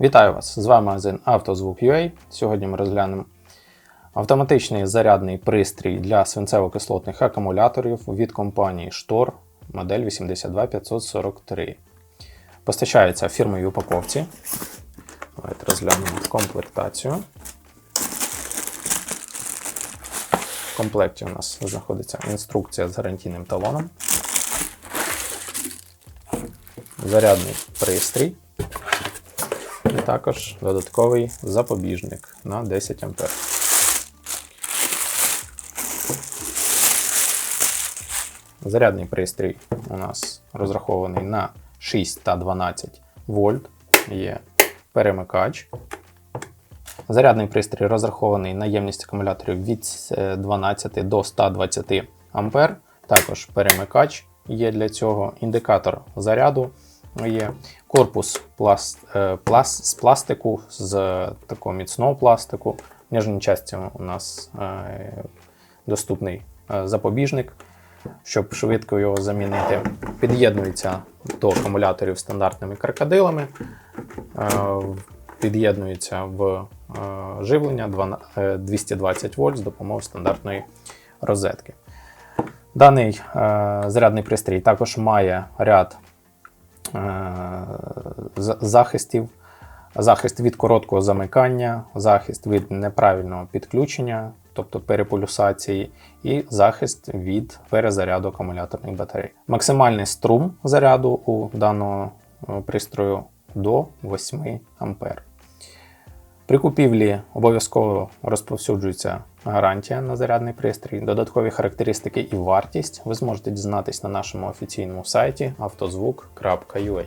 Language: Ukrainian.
Вітаю вас! З вами магазин «Автозвук.UA». Сьогодні ми розглянемо автоматичний зарядний пристрій для свинцево-кислотних акумуляторів від компанії Штор модель 82543. Постачається в упаковці. Давайте розглянемо комплектацію. В комплекті у нас знаходиться інструкція з гарантійним талоном. Зарядний пристрій. І також додатковий запобіжник на 10 А. Зарядний пристрій у нас розрахований на 6 та 12 вольт. Є перемикач. Зарядний пристрій розрахований на ємність акумуляторів від е, 12 до 120 А. Також перемикач є для цього, індикатор заряду є корпус пласт, е, пласт, з пластику, з такого міцного пластику. В нижній частині у нас е, доступний е, запобіжник, щоб швидко його замінити. Під'єднується до акумуляторів стандартними крокодилами, під'єднується в живлення 12 е, 220 вольт з допомогою стандартної розетки. Даний зарядний пристрій також має ряд захистів, захист від короткого замикання, захист від неправильного підключення, тобто переполюсації, і захист від перезаряду акумуляторних батарей. Максимальний струм заряду у даного е, пристрою до 8 А. При купівлі обов'язково розповсюджується гарантія на зарядний пристрій. Додаткові характеристики і вартість ви зможете дізнатись на нашому офіційному сайті автозвук.ua.